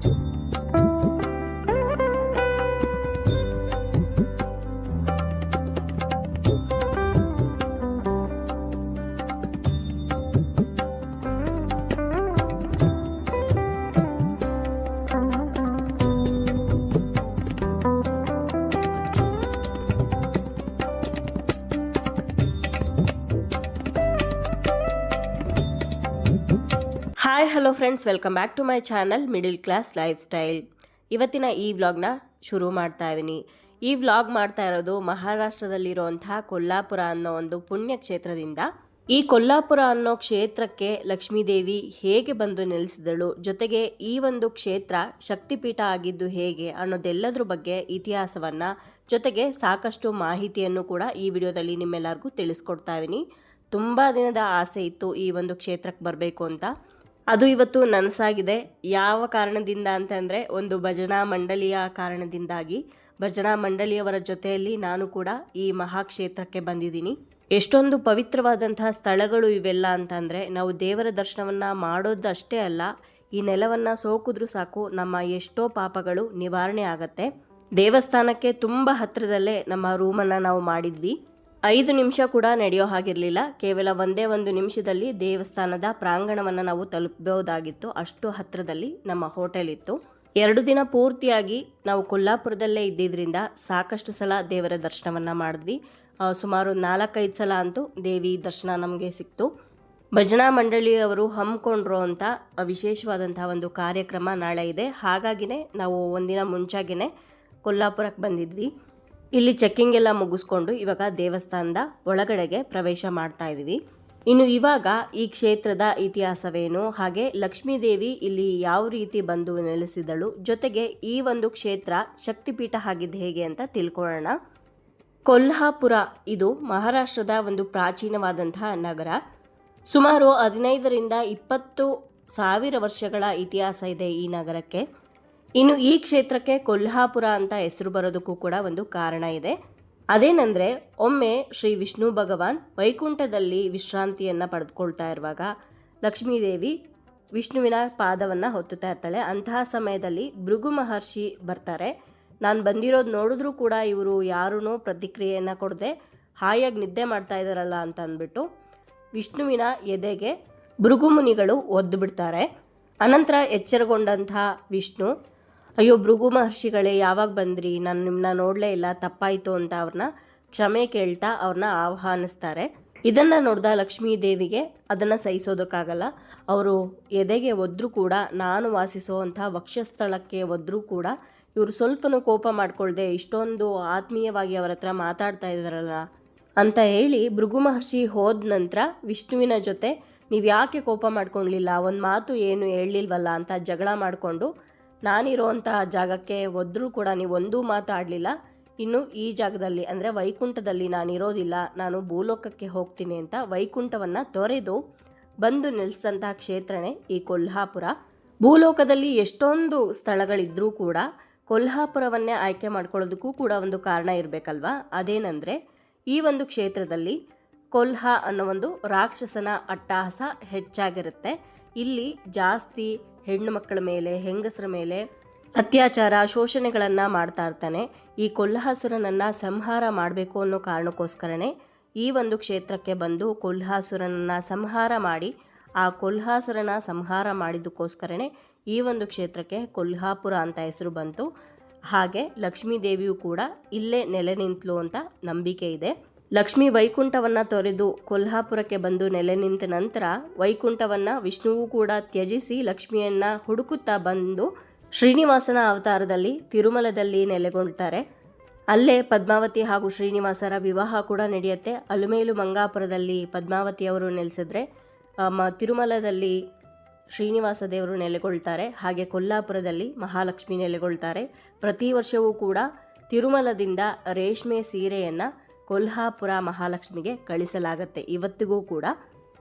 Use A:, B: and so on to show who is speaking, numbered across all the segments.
A: 좀 hi hello friends welcome back to my channel middle class lifestyle ಇವತ್ತಿನ ಈ ವ್ಲಾಗ್ನ ಶುರು ಮಾಡ್ತಾ ಇದ್ದೀನಿ ಈ ವ್ಲಾಗ್ ಮಾಡ್ತಾ ಇರೋದು ಮಹಾರಾಷ್ಟ್ರದಲ್ಲಿರುವಂತಹ ಕೊಲ್ಲಾಪುರ ಅನ್ನೋ ಒಂದು ಪುಣ್ಯ ಕ್ಷೇತ್ರದಿಂದ ಈ ಕೊಲ್ಲಾಪುರ ಅನ್ನೋ ಕ್ಷೇತ್ರಕ್ಕೆ ಲಕ್ಷ್ಮೀದೇವಿ ಹೇಗೆ ಬಂದು ನೆಲೆಸಿದಳು, ಜೊತೆಗೆ ಈ ಒಂದು ಕ್ಷೇತ್ರ ಶಕ್ತಿಪೀಠ ಆಗಿದ್ದು ಹೇಗೆ ಅನ್ನೋದೆಲ್ಲದ್ರ ಬಗ್ಗೆ ಇತಿಹಾಸವನ್ನ, ಜೊತೆಗೆ ಸಾಕಷ್ಟು ಮಾಹಿತಿಯನ್ನು ಕೂಡ ಈ ವಿಡಿಯೋದಲ್ಲಿ ನಿಮ್ಮೆಲ್ಲರಿಗೂ ತಿಳಿಸ್ಕೊಡ್ತಾ ಇದ್ದೀನಿ ತುಂಬ ದಿನದ ಆಸೆ ಇತ್ತು ಈ ಒಂದು ಕ್ಷೇತ್ರಕ್ಕೆ ಬರಬೇಕು ಅಂತ. ಅದು ಇವತ್ತು ನನಸಾಗಿದೆ. ಯಾವ ಕಾರಣದಿಂದ ಅಂತಂದರೆ ಒಂದು ಭಜನಾ ಮಂಡಳಿಯ ಕಾರಣದಿಂದಾಗಿ. ಭಜನಾ ಮಂಡಳಿಯವರ ಜೊತೆಯಲ್ಲಿ ನಾನು ಕೂಡ ಈ ಮಹಾಕ್ಷೇತ್ರಕ್ಕೆ ಬಂದಿದ್ದೀನಿ. ಎಷ್ಟೊಂದು ಪವಿತ್ರವಾದಂತಹ ಸ್ಥಳಗಳು ಇವೆಲ್ಲ ಅಂತಂದರೆ ನಾವು ದೇವರ ದರ್ಶನವನ್ನು ಮಾಡೋದಷ್ಟೇ ಅಲ್ಲ, ಈ ನೆಲವನ್ನು ಸೋಕಿದ್ರೂ ಸಾಕು, ನಮ್ಮ ಎಷ್ಟೋ ಪಾಪಗಳು ನಿವಾರಣೆ ಆಗತ್ತೆ. ದೇವಸ್ಥಾನಕ್ಕೆ ತುಂಬ ಹತ್ತಿರದಲ್ಲೇ ನಮ್ಮ ರೂಮನ್ನು ನಾವು ಮಾಡಿದ್ವಿ. ಐದು ನಿಮಿಷ ಕೂಡ ನಡೆಯೋ ಹಾಗಿರಲಿಲ್ಲ. ಕೇವಲ ಒಂದೇ ಒಂದು ನಿಮಿಷದಲ್ಲಿ ದೇವಸ್ಥಾನದ ಪ್ರಾಂಗಣವನ್ನು ನಾವು ತಲುಪಬಹುದಾಗಿತ್ತು ಅಷ್ಟು ಹತ್ತಿರದಲ್ಲಿ ನಮ್ಮ ಹೋಟೆಲ್ ಇತ್ತು. ಎರಡು ದಿನ ಪೂರ್ತಿಯಾಗಿ ನಾವು ಕೊಲ್ಲಾಪುರದಲ್ಲೇ ಇದ್ದಿದ್ದರಿಂದ ಸಾಕಷ್ಟು ಸಲ ದೇವರ ದರ್ಶನವನ್ನು ಮಾಡಿದ್ವಿ. ಸುಮಾರು ನಾಲ್ಕೈದು ಸಲ ಅಂತೂ ದೇವಿ ದರ್ಶನ ನಮಗೆ ಸಿಕ್ತು. ಭಜನಾ ಮಂಡಳಿಯವರು ಹಮ್ಮಿಕೊಂಡ್ರು ಅಂತ ವಿಶೇಷವಾದಂಥ ಒಂದು ಕಾರ್ಯಕ್ರಮ ನಾಳೆ ಇದೆ. ಹಾಗಾಗಿನೇ ನಾವು ಒಂದಿನ ಮುಂಚಾಗಿನೇ ಕೊಲ್ಲಾಪುರಕ್ಕೆ ಬಂದಿದ್ವಿ. ಇಲ್ಲಿ ಚೆಕ್ಕಿಂಗ್ ಎಲ್ಲ ಮುಗಿಸ್ಕೊಂಡು ಇವಾಗ ದೇವಸ್ಥಾನದ ಒಳಗಡೆಗೆ ಪ್ರವೇಶ ಮಾಡ್ತಾ ಇದ್ದೀವಿ ಇನ್ನು ಇವಾಗ ಈ ಕ್ಷೇತ್ರದ ಇತಿಹಾಸವೇನು, ಹಾಗೆ ಲಕ್ಷ್ಮೀದೇವಿ ಇಲ್ಲಿ ಯಾವ ರೀತಿ ಬಂದು ನೆಲೆಸಿದಳು, ಜೊತೆಗೆ ಈ ಒಂದು ಕ್ಷೇತ್ರ ಶಕ್ತಿಪೀಠ ಆಗಿದ್ದು ಹೇಗೆ ಅಂತ ತಿಳ್ಕೊಳ್ಳೋಣ. ಕೊಲ್ಹಾಪುರ ಇದು ಮಹಾರಾಷ್ಟ್ರದ ಒಂದು ಪ್ರಾಚೀನವಾದಂತಹ ನಗರ. ಸುಮಾರು ಹದಿನೈದರಿಂದ ಇಪ್ಪತ್ತು ಸಾವಿರ ವರ್ಷಗಳ ಇತಿಹಾಸ ಇದೆ ಈ ನಗರಕ್ಕೆ. ಇನ್ನು ಈ ಕ್ಷೇತ್ರಕ್ಕೆ ಕೊಲ್ಹಾಪುರ ಅಂತ ಹೆಸರು ಬರೋದಕ್ಕೂ ಕೂಡ ಒಂದು ಕಾರಣ ಇದೆ. ಅದೇನೆಂದರೆ, ಒಮ್ಮೆ ಶ್ರೀ ವಿಷ್ಣು ಭಗವಾನ್ ವೈಕುಂಠದಲ್ಲಿ ವಿಶ್ರಾಂತಿಯನ್ನು ಪಡೆದುಕೊಳ್ತಾ ಇರುವಾಗ ಲಕ್ಷ್ಮೀದೇವಿ ವಿಷ್ಣುವಿನ ಪಾದವನ್ನು ಹೊತ್ತುತ್ತಾ ಇರ್ತಾಳೆ. ಅಂತಹ ಸಮಯದಲ್ಲಿ ಭೃಗು ಮಹರ್ಷಿ ಬರ್ತಾರೆ. ನಾನು ಬಂದಿರೋದು ನೋಡಿದ್ರೂ ಕೂಡ ಇವರು ಯಾರೂ ಪ್ರತಿಕ್ರಿಯೆಯನ್ನು ಕೊಡದೆ ಹಾಯಾಗಿ ನಿದ್ದೆ ಮಾಡ್ತಾ ಇದ್ದಾರಲ್ಲ ಅಂತ ಅಂದ್ಬಿಟ್ಟು ವಿಷ್ಣುವಿನ ಎದೆಗೆ ಭೃಗು ಮುನಿಗಳು ಒದ್ದು ಬಿಡ್ತಾರೆ. ಅನಂತರ ಎಚ್ಚರಗೊಂಡಂತಹ ವಿಷ್ಣು ಅಯ್ಯೋ, ಭೃಗು ಮಹರ್ಷಿಗಳೇ, ಯಾವಾಗ ಬಂದ್ರಿ? ನಾನು ನಿಮ್ಮನ್ನ ನೋಡಲೇ ಇಲ್ಲ, ತಪ್ಪಾಯಿತು ಅಂತ ಅವ್ರನ್ನ ಕ್ಷಮೆ ಕೇಳ್ತಾ ಅವ್ರನ್ನ ಆಹ್ವಾನಿಸ್ತಾರೆ. ಇದನ್ನ ನೋಡ್ದ ಲಕ್ಷ್ಮೀ ದೇವಿಗೆ ಅದನ್ನ ಸಹಿಸೋದಕ್ಕಾಗಲ್ಲ. ಅವರು ಎದೆಗೆ ಒದ್ರೂ ಕೂಡ, ನಾನು ವಾಸಿಸುವಂಥ ವಕ್ಷಸ್ಥಳಕ್ಕೆ ಒದ್ರೂ ಕೂಡ, ಇವರು ಸ್ವಲ್ಪನೂ ಕೋಪ ಮಾಡ್ಕೊಳ್ದೆ, ಇಷ್ಟೊಂದು ಆತ್ಮೀಯವಾಗಿ ಅವರ ಹತ್ರ ಮಾತಾಡ್ತಾ ಇದ್ದಾರಲ್ಲ ಅಂತ ಹೇಳಿ ಭೃಗು ಮಹರ್ಷಿ ಹೋದ ನಂತರ ವಿಷ್ಣುವಿನ ಜೊತೆ ನೀವು ಯಾಕೆ ಕೋಪ ಮಾಡ್ಕೊಳ್ಲಿಲ್ಲ ಒಂದು ಮಾತು ಏನು ಹೇಳಲಿಲ್ವಲ್ಲ? ಅಂತ ಜಗಳ ಮಾಡಿಕೊಂಡು ನಾನಿರೋಂತಹ ಜಾಗಕ್ಕೆ ಒದ್ರೂ ಕೂಡ ನೀವು ಒಂದೂ ಮಾತಾಡಲಿಲ್ಲ. ಇನ್ನು ಈ ಜಾಗದಲ್ಲಿ, ಅಂದರೆ ವೈಕುಂಠದಲ್ಲಿ ನಾನಿರೋದಿಲ್ಲ. ನಾನು ಭೂಲೋಕಕ್ಕೆ ಹೋಗ್ತೀನಿ ಅಂತ ವೈಕುಂಠವನ್ನು ತೊರೆದು ಬಂದು ನೆಲೆಸಿದಂತಹ ಕ್ಷೇತ್ರನೇ ಈ ಕೊಲ್ಹಾಪುರ. ಭೂಲೋಕದಲ್ಲಿ ಎಷ್ಟೊಂದು ಸ್ಥಳಗಳಿದ್ರೂ ಕೂಡ ಕೊಲ್ಹಾಪುರವನ್ನೇ ಆಯ್ಕೆ ಮಾಡ್ಕೊಳ್ಳೋದಕ್ಕೂ ಕೂಡ ಒಂದು ಕಾರಣ ಇರಬೇಕಲ್ವಾ? ಅದೇನೆಂದರೆ, ಈ ಒಂದು ಕ್ಷೇತ್ರದಲ್ಲಿ ಕೊಲ್ಹ ಅನ್ನೋ ಒಂದು ರಾಕ್ಷಸನ ಅಟ್ಟಹಾಸ ಹೆಚ್ಚಾಗಿರುತ್ತೆ. ಇಲ್ಲಿ ಜಾಸ್ತಿ ಹೆಣ್ಣು ಮಕ್ಕಳ ಮೇಲೆ, ಹೆಂಗಸರ ಮೇಲೆ ಅತ್ಯಾಚಾರ, ಶೋಷಣೆಗಳನ್ನು ಮಾಡ್ತಾ ಇರ್ತಾನೆ. ಈ ಕೊಲ್ಹಾಸುರನನ್ನು ಸಂಹಾರ ಮಾಡಬೇಕು ಅನ್ನೋ ಕಾರಣಕ್ಕೋಸ್ಕರನೇ ಈ ಒಂದು ಕ್ಷೇತ್ರಕ್ಕೆ ಬಂದು ಕೊಲ್ಹಾಸುರನನ್ನು ಸಂಹಾರ ಮಾಡಿ, ಆ ಕೊಲ್ಹಾಸುರನ ಸಂಹಾರ ಮಾಡಿದ್ದಕ್ಕೋಸ್ಕರನೇ ಈ ಒಂದು ಕ್ಷೇತ್ರಕ್ಕೆ ಕೊಲ್ಹಾಪುರ ಅಂತ ಹೆಸರು ಬಂತು. ಹಾಗೆ ಲಕ್ಷ್ಮೀ ದೇವಿಯು ಕೂಡ ಇಲ್ಲೇ ನೆಲೆ ನಿಂತಲು ಅಂತ ನಂಬಿಕೆ ಇದೆ. ಲಕ್ಷ್ಮಿ ವೈಕುಂಠವನ್ನು ತೊರೆದು ಕೊಲ್ಹಾಪುರಕ್ಕೆ ಬಂದು ನೆಲೆ ನಿಂತ ನಂತರ ವೈಕುಂಠವನ್ನು ವಿಷ್ಣುವು ಕೂಡ ತ್ಯಜಿಸಿ ಲಕ್ಷ್ಮಿಯನ್ನು ಹುಡುಕುತ್ತಾ ಬಂದು ಶ್ರೀನಿವಾಸನ ಅವತಾರದಲ್ಲಿ ತಿರುಮಲದಲ್ಲಿ ನೆಲೆಗೊಳ್ತಾರೆ ಅಲ್ಲೇ ಪದ್ಮಾವತಿ ಹಾಗೂ ಶ್ರೀನಿವಾಸರ ವಿವಾಹ ಕೂಡ ನಡೆಯುತ್ತೆ. ಅಲುಮೇಲು ಮಂಗಾಪುರದಲ್ಲಿ ಪದ್ಮಾವತಿಯವರು ನೆಲೆಸಿದ್ರೆ ಮ, ತಿರುಮಲದಲ್ಲಿ ಶ್ರೀನಿವಾಸ ದೇವರು ನೆಲೆಗೊಳ್ತಾರೆ. ಹಾಗೆ ಕೊಲ್ಲಾಪುರದಲ್ಲಿ ಮಹಾಲಕ್ಷ್ಮಿ ನೆಲೆಗೊಳ್ತಾರೆ. ಪ್ರತಿ ವರ್ಷವೂ ಕೂಡ ತಿರುಮಲದಿಂದ ರೇಷ್ಮೆ ಸೀರೆಯನ್ನು ಕೊಲ್ಹಾಪುರ ಮಹಾಲಕ್ಷ್ಮಿಗೆ ಕಳಿಸಲಾಗತ್ತೆ. ಇವತ್ತಿಗೂ ಕೂಡ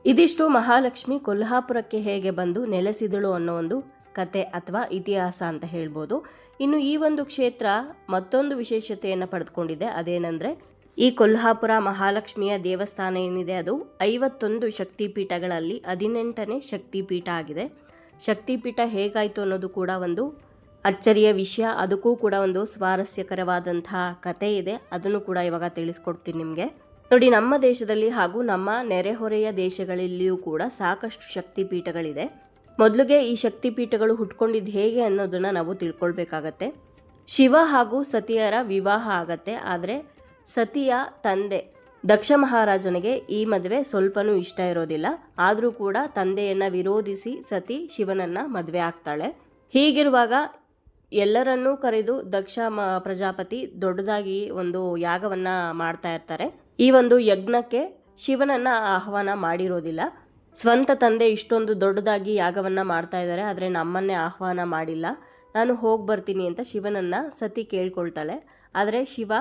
A: ಇದಿಷ್ಟು ಮಹಾಲಕ್ಷ್ಮಿ ಕೊಲ್ಹಾಪುರಕ್ಕೆ ಹೇಗೆ ಬಂದು ನೆಲೆಸಿದಳು ಅನ್ನೋ ಒಂದು ಕತೆ ಅಥವಾ ಇತಿಹಾಸ ಅಂತ ಹೇಳ್ಬೋದು. ಇನ್ನು ಈ ಒಂದು ಕ್ಷೇತ್ರ ಮತ್ತೊಂದು ವಿಶೇಷತೆಯನ್ನು ಪಡೆದುಕೊಂಡಿದೆ. ಅದೇನೆಂದರೆ ಈ ಕೊಲ್ಹಾಪುರ ಮಹಾಲಕ್ಷ್ಮಿಯ ದೇವಸ್ಥಾನ ಏನಿದೆ ಅದು ಐವತ್ತೊಂದು ಶಕ್ತಿಪೀಠಗಳಲ್ಲಿ ಹದಿನೆಂಟನೇ ಶಕ್ತಿಪೀಠ ಆಗಿದೆ. ಶಕ್ತಿಪೀಠ ಹೇಗಾಯಿತು ಅನ್ನೋದು ಕೂಡ ಒಂದು ಅಚ್ಚರಿಯ ವಿಷಯ, ಅದಕ್ಕೂ ಕೂಡ ಒಂದು ಸ್ವಾರಸ್ಯಕರವಾದಂತಹ ಕತೆ ಇದೆ. ಅದನ್ನು ಕೂಡ ಇವಾಗ ತಿಳಿಸ್ಕೊಡ್ತೀನಿ ನಿಮಗೆ. ನೋಡಿ, ನಮ್ಮ ದೇಶದಲ್ಲಿ ಹಾಗೂ ನಮ್ಮ ನೆರೆಹೊರೆಯ ದೇಶಗಳಲ್ಲಿಯೂ ಕೂಡ ಸಾಕಷ್ಟು ಶಕ್ತಿಪೀಠಗಳಿದೆ. ಮೊದಲಿಗೆ ಈ ಶಕ್ತಿಪೀಠಗಳು ಹುಟ್ಕೊಂಡಿದ್ದು ಹೇಗೆ ಅನ್ನೋದನ್ನು ನಾವು ತಿಳ್ಕೊಳ್ಬೇಕಾಗತ್ತೆ. ಶಿವ ಹಾಗೂ ಸತಿಯರ ವಿವಾಹ ಆಗತ್ತೆ. ಆದರೆ ಸತಿಯ ತಂದೆ, ದಕ್ಷ ಮಹಾರಾಜನಿಗೆ ಈ ಮದುವೆ ಸ್ವಲ್ಪನೂ ಇಷ್ಟ ಇರೋದಿಲ್ಲ. ಆದರೂ ಕೂಡ ತಂದೆಯನ್ನು ವಿರೋಧಿಸಿ ಸತಿ ಶಿವನನ್ನು ಮದುವೆ ಆಗ್ತಾಳೆ. ಹೀಗಿರುವಾಗ ಎಲ್ಲರನ್ನೂ ಕರೆದು ದಕ್ಷ ಪ್ರಜಾಪತಿ ದೊಡ್ಡದಾಗಿ ಒಂದು ಯಾಗವನ್ನು ಮಾಡ್ತಾ ಇರ್ತಾರೆ. ಈ ಒಂದು ಯಜ್ಞಕ್ಕೆ ಶಿವನನ್ನು ಆಹ್ವಾನ ಮಾಡಿರೋದಿಲ್ಲ. ಸ್ವಂತ ತಂದೆ ಇಷ್ಟೊಂದು ದೊಡ್ಡದಾಗಿ ಯಾಗವನ್ನು ಮಾಡ್ತಾ ಇದ್ದಾರೆ, ಆದರೆ ನಮ್ಮನ್ನೇ ಆಹ್ವಾನ ಮಾಡಿಲ್ಲ. ನಾನು ಹೋಗಿ ಬರ್ತೀನಿ ಅಂತ ಶಿವನನ್ನು ಸತಿ ಕೇಳ್ಕೊಳ್ತಾಳೆ. ಆದರೆ ಶಿವ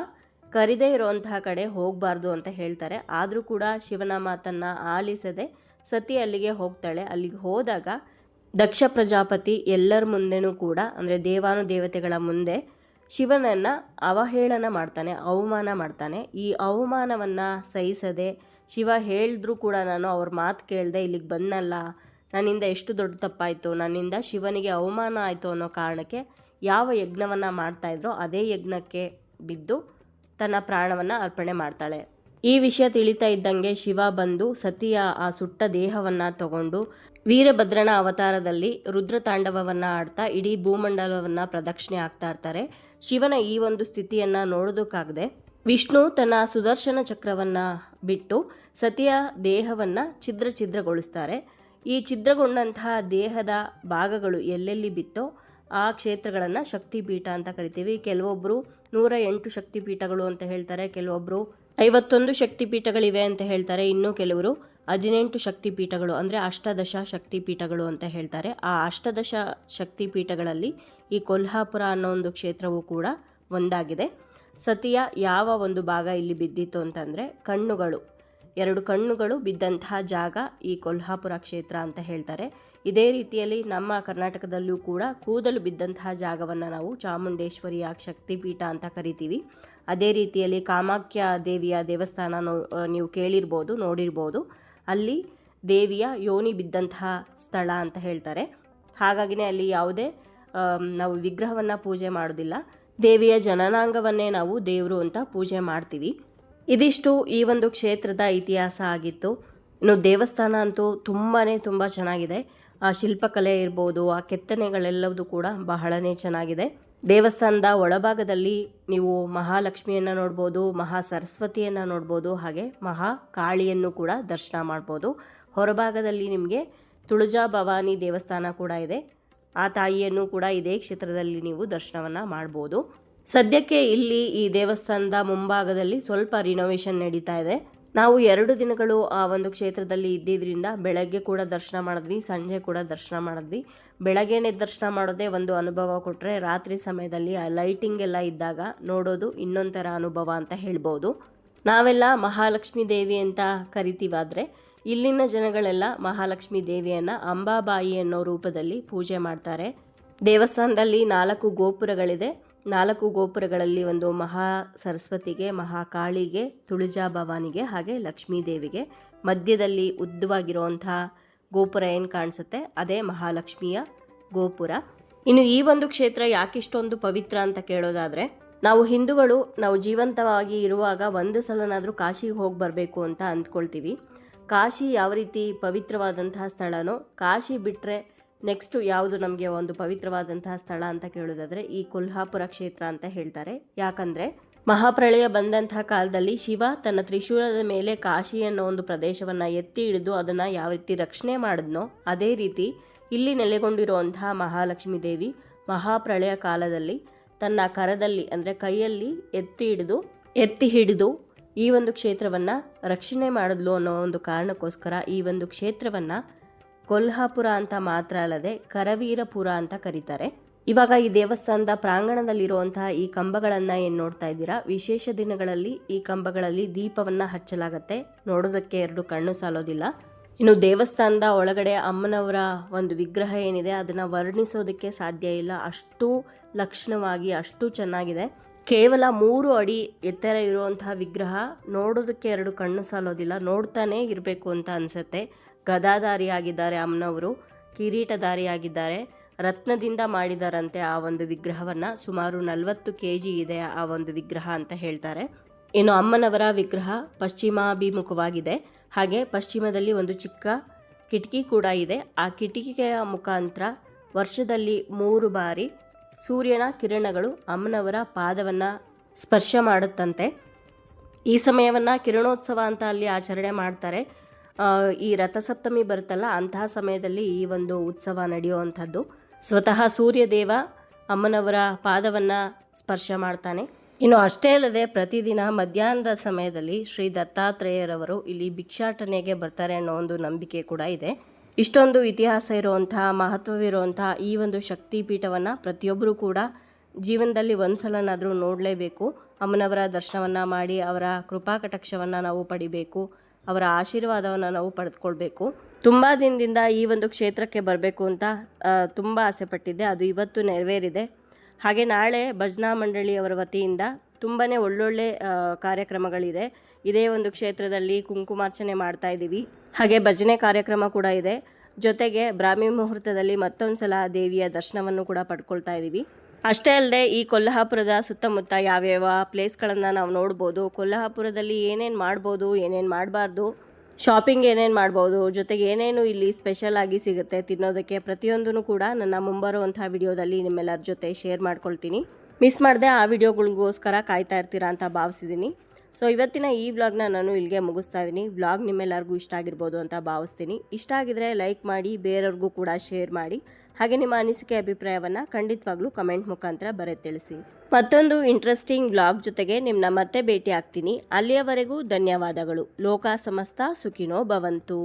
A: ಕರಿದೇ ಇರೋಂತಹ ಕಡೆ ಹೋಗಬಾರ್ದು ಅಂತ ಹೇಳ್ತಾರೆ. ಆದರೂ ಕೂಡ ಶಿವನ ಮಾತನ್ನು ಆಲಿಸದೆ ಸತಿ ಅಲ್ಲಿಗೆ ಹೋಗ್ತಾಳೆ. ಅಲ್ಲಿಗೆ ಹೋದಾಗ ದಕ್ಷ ಪ್ರಜಾಪತಿ ಎಲ್ಲರ ಮುಂದೆನೂ ಕೂಡ, ಅಂದರೆ ದೇವಾನು ದೇವತೆಗಳ ಮುಂದೆ ಶಿವನನ್ನು ಅವಹೇಳನ ಮಾಡ್ತಾನೆ, ಅವಮಾನ ಮಾಡ್ತಾನೆ. ಈ ಅವಮಾನವನ್ನು ಸಹಿಸದೆ ಶಿವ ಹೇಳಿದ್ರೂ ಕೂಡ ನಾನು ಅವ್ರ ಮಾತು ಕೇಳದೆ ಇಲ್ಲಿಗೆ ಬಂದಲ್ಲ ನನ್ನಿಂದ ಎಷ್ಟು ದೊಡ್ಡ ತಪ್ಪಾಯಿತು, ನನ್ನಿಂದ ಶಿವನಿಗೆ ಅವಮಾನ ಆಯಿತು ಅನ್ನೋ ಕಾರಣಕ್ಕೆ ಯಾವ ಯಜ್ಞವನ್ನು ಮಾಡ್ತಾಯಿದ್ರೋ ಅದೇ ಯಜ್ಞಕ್ಕೆ ಬಿದ್ದು ತನ್ನ ಪ್ರಾಣವನ್ನು ಅರ್ಪಣೆ ಮಾಡ್ತಾಳೆ. ಈ ವಿಷಯ ತಿಳಿತಾ ಇದ್ದಂಗೆ ಶಿವ ಬಂದು ಸತಿಯ ಆ ಸುಟ್ಟ ದೇಹವನ್ನು ತಗೊಂಡು ವೀರಭದ್ರನ ಅವತಾರದಲ್ಲಿ ರುದ್ರ ತಾಂಡವವನ್ನು ಆಡ್ತಾ ಇಡೀ ಭೂಮಂಡಲವನ್ನು ಪ್ರದಕ್ಷಿಣೆ ಆಗ್ತಾ ಇರ್ತಾರೆ. ಶಿವನ ಈ ಒಂದು ಸ್ಥಿತಿಯನ್ನು ನೋಡೋದಕ್ಕಾಗದೆ ವಿಷ್ಣು ತನ್ನ ಸುದರ್ಶನ ಚಕ್ರವನ್ನು ಬಿಟ್ಟು ಸತಿಯ ದೇಹವನ್ನು ಛಿದ್ರ ಛಿದ್ರಗೊಳಿಸ್ತಾರೆ. ಈ ಛಿದ್ರಗೊಂಡಂತಹ ದೇಹದ ಭಾಗಗಳು ಎಲ್ಲೆಲ್ಲಿ ಬಿತ್ತೋ ಆ ಕ್ಷೇತ್ರಗಳನ್ನು ಶಕ್ತಿಪೀಠ ಅಂತ ಕರಿತೀವಿ. ಕೆಲವೊಬ್ಬರು ನೂರ ಎಂಟು ಶಕ್ತಿಪೀಠಗಳು ಅಂತ ಹೇಳ್ತಾರೆ ಕೆಲವೊಬ್ಬರು ಐವತ್ತೊಂದು ಶಕ್ತಿಪೀಠಗಳಿವೆ ಅಂತ ಹೇಳ್ತಾರೆ, ಇನ್ನೂ ಕೆಲವರು ಹದಿನೆಂಟು ಶಕ್ತಿಪೀಠಗಳು ಅಂದರೆ ಅಷ್ಟದಶ ಶಕ್ತಿಪೀಠಗಳು ಅಂತ ಹೇಳ್ತಾರೆ. ಆ ಅಷ್ಟದಶ ಶಕ್ತಿಪೀಠಗಳಲ್ಲಿ ಈ ಕೊಲ್ಹಾಪುರ ಅನ್ನೋ ಒಂದು ಕ್ಷೇತ್ರವು ಕೂಡ ಒಂದಾಗಿದೆ. ಸತಿಯ ಯಾವ ಒಂದು ಭಾಗ ಇಲ್ಲಿ ಬಿದ್ದಿತ್ತು ಅಂತಂದರೆ ಕಣ್ಣುಗಳು. ಎರಡು ಕಣ್ಣುಗಳು ಬಿದ್ದಂತಹ ಜಾಗ ಈ ಕೊಲ್ಹಾಪುರ ಕ್ಷೇತ್ರ ಅಂತ ಹೇಳ್ತಾರೆ. ಇದೇ ರೀತಿಯಲ್ಲಿ ನಮ್ಮ ಕರ್ನಾಟಕದಲ್ಲೂ ಕೂಡ ಕೂದಲು ಬಿದ್ದಂತಹ ಜಾಗವನ್ನು ನಾವು ಚಾಮುಂಡೇಶ್ವರಿಯ ಶಕ್ತಿಪೀಠ ಅಂತ ಕರಿತೀವಿ. ಅದೇ ರೀತಿಯಲ್ಲಿ ಕಾಮಾಖ್ಯ ದೇವಿಯ ದೇವಸ್ಥಾನ ನೀವು ಕೇಳಿರ್ಬೋದು, ನೋಡಿರ್ಬೋದು. ಅಲ್ಲಿ ದೇವಿಯ ಯೋನಿ ಬಿದ್ದಂತಹ ಸ್ಥಳ ಅಂತ ಹೇಳ್ತಾರೆ. ಹಾಗಾಗಿನೇ ಅಲ್ಲಿ ಯಾವುದೇ ನಾವು ವಿಗ್ರಹವನ್ನು ಪೂಜೆ ಮಾಡೋದಿಲ್ಲ. ದೇವಿಯ ಜನನಾಂಗವನ್ನೇ ನಾವು ದೇವರು ಅಂತ ಪೂಜೆ ಮಾಡ್ತೀವಿ. ಇದಿಷ್ಟು ಈ ಒಂದು ಕ್ಷೇತ್ರದ ಇತಿಹಾಸ ಆಗಿತ್ತು. ಇನ್ನು ದೇವಸ್ಥಾನ ಅಂತೂ ತುಂಬಾ ತುಂಬ ಚೆನ್ನಾಗಿದೆ. ಆ ಶಿಲ್ಪಕಲೆ ಇರ್ಬೋದು, ಆ ಕೆತ್ತನೆಗಳೆಲ್ಲವೂ ಕೂಡ ಬಹಳನೇ ಚೆನ್ನಾಗಿದೆ. ದೇವಸ್ಥಾನದ ಒಳಭಾಗದಲ್ಲಿ ನೀವು ಮಹಾಲಕ್ಷ್ಮಿಯನ್ನು ನೋಡ್ಬೋದು ಮಹಾ ಸರಸ್ವತಿಯನ್ನು ನೋಡ್ಬೋದು, ಹಾಗೆ ಮಹಾ ಕಾಳಿಯನ್ನು ಕೂಡ ದರ್ಶನ ಮಾಡ್ಬೋದು. ಹೊರಭಾಗದಲ್ಲಿ ನಿಮಗೆ ತುಳಜಾ ಭವಾನಿ ದೇವಸ್ಥಾನ ಕೂಡ ಇದೆ. ಆ ತಾಯಿಯನ್ನು ಕೂಡ ಇದೇ ಕ್ಷೇತ್ರದಲ್ಲಿ ನೀವು ದರ್ಶನವನ್ನು ಮಾಡ್ಬೋದು. ಸದ್ಯಕ್ಕೆ ಇಲ್ಲಿ ಈ ದೇವಸ್ಥಾನದ ಮುಂಭಾಗದಲ್ಲಿ ಸ್ವಲ್ಪ ರಿನೋವೇಷನ್ ನಡೀತಾ ಇದೆ. ನಾವು ಎರಡು ದಿನಗಳು ಆ ಒಂದು ಕ್ಷೇತ್ರದಲ್ಲಿ ಇದ್ದಿದ್ದರಿಂದ ಬೆಳಗ್ಗೆ ಕೂಡ ದರ್ಶನ ಮಾಡಿದ್ವಿ, ಸಂಜೆ ಕೂಡ ದರ್ಶನ ಮಾಡಿದ್ವಿ. ಬೆಳಗ್ಗೆನೆ ದರ್ಶನ ಮಾಡೋದೇ ಒಂದು ಅನುಭವ ಕೊಟ್ಟರೆ ರಾತ್ರಿ ಸಮಯದಲ್ಲಿ ಆ ಲೈಟಿಂಗ್ ಎಲ್ಲ ಇದ್ದಾಗ ನೋಡೋದು ಇನ್ನೊಂಥರ ಅನುಭವ ಅಂತ ಹೇಳ್ಬೋದು. ನಾವೆಲ್ಲ ಮಹಾಲಕ್ಷ್ಮಿ ದೇವಿ ಅಂತ ಕರಿತೀವಾದರೆ ಇಲ್ಲಿನ ಜನಗಳೆಲ್ಲ ಮಹಾಲಕ್ಷ್ಮಿ ದೇವಿಯನ್ನು ಅಂಬಾಬಾಯಿ ಅನ್ನೋ ರೂಪದಲ್ಲಿ ಪೂಜೆ ಮಾಡ್ತಾರೆ. ದೇವಸ್ಥಾನದಲ್ಲಿ ನಾಲ್ಕು ಗೋಪುರಗಳಿದೆ. ನಾಲ್ಕು ಗೋಪುರಗಳಲ್ಲಿ ಒಂದು ಮಹಾ ಸರಸ್ವತಿಗೆ ಮಹಾಕಾಳಿಗೆ ತುಳಜಾ ಭವಾನಿಗೆ ಹಾಗೆ ಲಕ್ಷ್ಮೀ ದೇವಿಗೆ ಮಧ್ಯದಲ್ಲಿ ಉದ್ದವಾಗಿರುವಂಥ ಗೋಪುರ ಏನು ಕಾಣಿಸುತ್ತೆ? ಅದೇ ಮಹಾಲಕ್ಷ್ಮಿಯ ಗೋಪುರ. ಇನ್ನು ಈ ಒಂದು ಕ್ಷೇತ್ರ ಯಾಕಿಷ್ಟೊಂದು ಪವಿತ್ರ ಅಂತ ಕೇಳೋದಾದರೆ, ನಾವು ಹಿಂದೂಗಳು ನಾವು ಜೀವಂತವಾಗಿ ಇರುವಾಗ ಒಂದು ಸಲನಾದರೂ ಕಾಶಿಗೆ ಹೋಗಿ ಬರಬೇಕು ಅಂತ ಅಂದ್ಕೊಳ್ತೀವಿ. ಕಾಶಿ ಯಾವ ರೀತಿ ಪವಿತ್ರವಾದಂತಹ ಸ್ಥಳನೋ, ಕಾಶಿ ಬಿಟ್ಟರೆ ನೆಕ್ಸ್ಟು ಯಾವುದು ನಮಗೆ ಒಂದು ಪವಿತ್ರವಾದಂತಹ ಸ್ಥಳ ಅಂತ ಕೇಳೋದಾದರೆ ಈ ಕೊಲ್ಹಾಪುರ ಕ್ಷೇತ್ರ ಅಂತ ಹೇಳ್ತಾರೆ. ಯಾಕಂದರೆ ಮಹಾಪ್ರಳಯ ಬಂದಂತಹ ಕಾಲದಲ್ಲಿ ಶಿವ ತನ್ನ ತ್ರಿಶೂಲದ ಮೇಲೆ ಕಾಶಿ ಅನ್ನೋ ಒಂದು ಪ್ರದೇಶವನ್ನು ಎತ್ತಿ ಹಿಡಿದು ಅದನ್ನು ಯಾವ ರೀತಿ ರಕ್ಷಣೆ ಮಾಡಿದ್ನೋ ಅದೇ ರೀತಿ ಇಲ್ಲಿ ನೆಲೆಗೊಂಡಿರುವಂತಹ ಮಹಾಲಕ್ಷ್ಮೀ ದೇವಿ ಮಹಾಪ್ರಳಯ ಕಾಲದಲ್ಲಿ ತನ್ನ ಕರದಲ್ಲಿ ಅಂದರೆ ಕೈಯಲ್ಲಿ ಎತ್ತಿ ಹಿಡಿದು ಎತ್ತಿ ಹಿಡಿದು ಈ ಒಂದು ಕ್ಷೇತ್ರವನ್ನು ರಕ್ಷಣೆ ಮಾಡಿದ್ಲು ಅನ್ನೋ ಒಂದು ಕಾರಣಕ್ಕೋಸ್ಕರ ಈ ಒಂದು ಕ್ಷೇತ್ರವನ್ನು ಕೊಲ್ಹಾಪುರ ಅಂತ ಮಾತ್ರ ಅಲ್ಲದೆ ಕರವೀರಪುರ ಅಂತ ಕರೀತಾರೆ. ಇವಾಗ ಈ ದೇವಸ್ಥಾನದ ಪ್ರಾಂಗಣದಲ್ಲಿರುವಂತಹ ಈ ಕಂಬಗಳನ್ನು ಏನು ನೋಡ್ತಾ ಇದ್ದೀರಾ? ವಿಶೇಷ ದಿನಗಳಲ್ಲಿ ಈ ಕಂಬಗಳಲ್ಲಿ ದೀಪವನ್ನು ಹಚ್ಚಲಾಗತ್ತೆ. ನೋಡೋದಕ್ಕೆ ಎರಡು ಕಣ್ಣು ಸಾಲೋದಿಲ್ಲ. ಇನ್ನು ದೇವಸ್ಥಾನದ ಒಳಗಡೆ ಅಮ್ಮನವರ ಒಂದು ವಿಗ್ರಹ ಏನಿದೆ, ಅದನ್ನ ವರ್ಣಿಸೋದಕ್ಕೆ ಸಾಧ್ಯ ಇಲ್ಲ. ಅಷ್ಟು ಲಕ್ಷಣವಾಗಿ, ಅಷ್ಟು ಚೆನ್ನಾಗಿದೆ. ಕೇವಲ ಮೂರು ಅಡಿ ಎತ್ತರ ಇರುವಂತಹ ವಿಗ್ರಹ ನೋಡೋದಕ್ಕೆ ಎರಡು ಕಣ್ಣು ಸಾಲೋದಿಲ್ಲ. ನೋಡ್ತಾನೆ ಇರಬೇಕು ಅಂತ ಅನಿಸುತ್ತೆ. ಗದಾಧಾರಿಯಾಗಿದ್ದಾರೆ ಅಮ್ಮನವರು ಕಿರೀಟಧಾರಿಯಾಗಿದ್ದಾರೆ. ರತ್ನದಿಂದ ಮಾಡಿದಾರಂತೆ ಆ ಒಂದು ವಿಗ್ರಹವನ್ನು ಸುಮಾರು ನಲವತ್ತು ಕೆ ಜಿ ಇದೆ ಆ ಒಂದು ವಿಗ್ರಹ ಅಂತ ಹೇಳ್ತಾರೆ. ಇನ್ನು ಅಮ್ಮನವರ ವಿಗ್ರಹ ಪಶ್ಚಿಮಾಭಿಮುಖವಾಗಿದೆ. ಹಾಗೆ ಪಶ್ಚಿಮದಲ್ಲಿ ಒಂದು ಚಿಕ್ಕ ಕಿಟಕಿ ಕೂಡ ಇದೆ. ಆ ಕಿಟಕಿಯ ಮುಖಾಂತರ ವರ್ಷದಲ್ಲಿ ಮೂರು ಬಾರಿ ಸೂರ್ಯನ ಕಿರಣಗಳು ಅಮ್ಮನವರ ಪಾದವನ್ನು ಸ್ಪರ್ಶ ಮಾಡುತ್ತಂತೆ. ಈ ಸಮಯವನ್ನು ಕಿರಣೋತ್ಸವ ಅಂತ ಅಲ್ಲಿ ಆಚರಣೆ ಮಾಡ್ತಾರೆ. ಈ ರಥಸಪ್ತಮಿ ಬರುತ್ತಲ್ಲ, ಅಂತಹ ಸಮಯದಲ್ಲಿ ಈ ಒಂದು ಉತ್ಸವ ನಡೆಯುವಂಥದ್ದು. ಸ್ವತಃ ಸೂರ್ಯದೇವ ಅಮ್ಮನವರ ಪಾದವನ್ನು ಸ್ಪರ್ಶ ಮಾಡ್ತಾನೆ. ಇನ್ನು ಅಷ್ಟೇ ಅಲ್ಲದೆ ಪ್ರತಿದಿನ ಮಧ್ಯಾಹ್ನದ ಸಮಯದಲ್ಲಿ ಶ್ರೀ ದತ್ತಾತ್ರೇಯರವರು ಇಲ್ಲಿ ಭಿಕ್ಷಾಟನೆಗೆ ಬರ್ತಾರೆ ಅನ್ನೋ ಒಂದು ನಂಬಿಕೆ ಕೂಡ ಇದೆ. ಇಷ್ಟೊಂದು ಇತಿಹಾಸ ಇರುವಂತಹ, ಮಹತ್ವವಿರುವಂತಹ ಈ ಒಂದು ಶಕ್ತಿ ಪೀಠವನ್ನು ಪ್ರತಿಯೊಬ್ಬರೂ ಕೂಡ ಜೀವನದಲ್ಲಿ ಒಂದ್ಸಲನಾದರೂ ನೋಡಲೇಬೇಕು. ಅಮ್ಮನವರ ದರ್ಶನವನ್ನು ಮಾಡಿ ಅವರ ಕೃಪಾ ಕಟಾಕ್ಷವನ್ನು ನಾವು ಪಡಿಬೇಕು. ಅವರ ಆಶೀರ್ವಾದವನ್ನು ನಾವು ಪಡೆದುಕೊಳ್ಬೇಕು. ತುಂಬ ದಿನದಿಂದ ಈ ಒಂದು ಕ್ಷೇತ್ರಕ್ಕೆ ಬರಬೇಕು ಅಂತ ತುಂಬ ಆಸೆ ಪಟ್ಟಿದ್ದೆ. ಅದು ಇವತ್ತು ನೆರವೇರಿದೆ. ಹಾಗೆ ನಾಳೆ ಭಜನಾ ಮಂಡಳಿಯವರ ವತಿಯಿಂದ ತುಂಬಾ ಒಳ್ಳೊಳ್ಳೆ ಕಾರ್ಯಕ್ರಮಗಳಿದೆ. ಇದೇ ಒಂದು ಕ್ಷೇತ್ರದಲ್ಲಿ ಕುಂಕುಮಾರ್ಚನೆ ಮಾಡ್ತಾ ಇದ್ದೀವಿ. ಹಾಗೆ ಭಜನೆ ಕಾರ್ಯಕ್ರಮ ಕೂಡ ಇದೆ. ಜೊತೆಗೆ ಬ್ರಾಹ್ಮಿ ಮುಹೂರ್ತದಲ್ಲಿ ಮತ್ತೊಂದು ಸಲ ದೇವಿಯ ದರ್ಶನವನ್ನು ಕೂಡ ಪಡ್ಕೊಳ್ತಾ ಇದ್ದೀವಿ. ಅಷ್ಟೇ ಅಲ್ಲದೆ ಈ ಕೊಲ್ಹಾಪುರದ ಸುತ್ತಮುತ್ತ ಯಾವ್ಯಾವ ಪ್ಲೇಸ್ಗಳನ್ನು ನಾವು ನೋಡ್ಬೋದು ಕೊಲ್ಹಾಪುರದಲ್ಲಿ ಏನೇನು ಮಾಡ್ಬೋದು, ಏನೇನು ಮಾಡಬಾರ್ದು, ಶಾಪಿಂಗ್ ಏನೇನು ಮಾಡ್ಬೋದು, ಜೊತೆಗೆ ಏನೇನು ಇಲ್ಲಿ ಸ್ಪೆಷಲ್ ಆಗಿ ಸಿಗುತ್ತೆ ತಿನ್ನೋದಕ್ಕೆ ಪ್ರತಿಯೊಂದೂ ಕೂಡ ನನ್ನ ಮುಂಬರುವಂಥ ವಿಡಿಯೋದಲ್ಲಿ ನಿಮ್ಮೆಲ್ಲರ ಜೊತೆ ಶೇರ್ ಮಾಡ್ಕೊಳ್ತೀನಿ. ಮಿಸ್ ಮಾಡದೆ ಆ ವಿಡಿಯೋಗಳಿಗೋಸ್ಕರ ಕಾಯ್ತಾ ಇರ್ತೀರಾ ಅಂತ ಭಾವಿಸಿದ್ದೀನಿ. ಸೊ ಇವತ್ತಿನ ಈ ವ್ಲಾಗ್ನ ನಾನು ಇಲ್ಲಿಗೆ ಮುಗಿಸ್ತಾ ಇದ್ದೀನಿ. ವ್ಲಾಗ್ ನಿಮ್ಮೆಲ್ಲರಿಗೂ ಇಷ್ಟ ಆಗಿರ್ಬೋದು ಅಂತ ಭಾವಿಸ್ತೀನಿ. ಇಷ್ಟ ಆಗಿದ್ರೆ ಲೈಕ್ ಮಾಡಿ, ಬೇರೆಯವ್ರಿಗೂ ಕೂಡ ಶೇರ್ ಮಾಡಿ. ಹಾಗೆ ನಿಮ್ಮ ಅನಿಸಿಕೆ ಅಭಿಪ್ರಾಯವನ್ನು ಖಂಡಿತವಾಗ್ಲೂ ಕಮೆಂಟ್ ಮುಖಾಂತರ ಬರೆ ತಿಳಿಸಿ ಮತ್ತೊಂದು ಇಂಟ್ರೆಸ್ಟಿಂಗ್ ಬ್ಲಾಗ್ ಜೊತೆಗೆ ನಿಮ್ಮನ್ನ ಮತ್ತೆ ಭೇಟಿ ಆಗ್ತೀನಿ ಅಲ್ಲಿಯವರೆಗೂ ಧನ್ಯವಾದಗಳು. ಲೋಕ ಸಮಸ್ತ ಸುಖಿನೋ ಭವಂತು.